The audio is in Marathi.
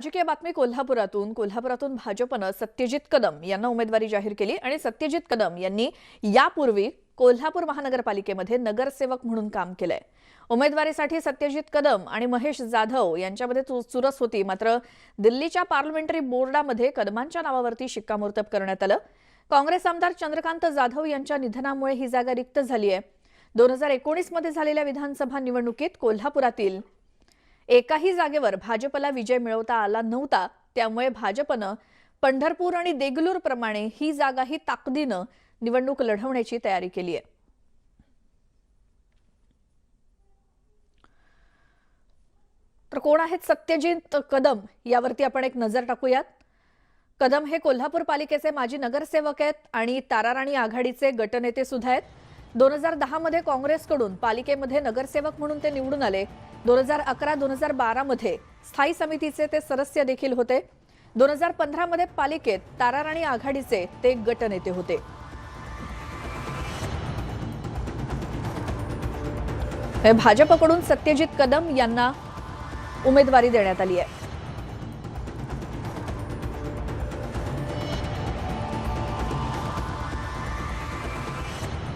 राजकीय बातमी कोल्हापुरातून. कोल्हापुरातून भाजपनं सत्यजित कदम यांना उमेदवारी जाहीर केली आणि सत्यजित कदम यांनी यापूर्वी कोल्हापूर महानगरपालिकेमध्ये नगरसेवक म्हणून काम केलंय. उमेदवारीसाठी सत्यजित कदम आणि महेश जाधव यांच्यामध्ये चुरस होती. मात्र दिल्लीच्या पार्लमेंटरी बोर्डामध्ये कदमांच्या नावावरती शिक्कामोर्तब करण्यात आलं. काँग्रेस आमदार चंद्रकांत जाधव यांच्या निधनामुळे ही जागा रिक्त झाली आहे दोन हजार एकोणीसमध्ये झालेल्या विधानसभा निवडणुकीत कोल्हापुरातील एकाही जागेवर भाजपला विजय मिळवता आला नव्हता त्यामुळे भाजपनं पंढरपूर आणि देगलूर प्रमाणे ही जागाही ताकदीनं निवडणूक लढवण्याची तयारी केली आहे. तर कोण आहेत सत्यजित कदम? यावरती आपण एक नजर टाकूयात. कदम हे कोल्हापूर पालिकेचे माजी नगरसेवक आहेत आणि ताराराणी आघाडीचे गटनेते सुद्धा आहेत. दोन हजार दहामध्ये काँग्रेसकडून पालिकेमध्ये नगरसेवक म्हणून ते निवडून आले. दोन हजार अकरा दोन हजार बारामध्ये स्थायी समितीचे ते सदस्य देखील होते. दोन हजार पंधरामध्ये पालिकेत ताराराणी आघाडीचे ते गटनेते होते. भाजपकडून सत्यजित कदम यांना उमेदवारी देण्यात आली आहे.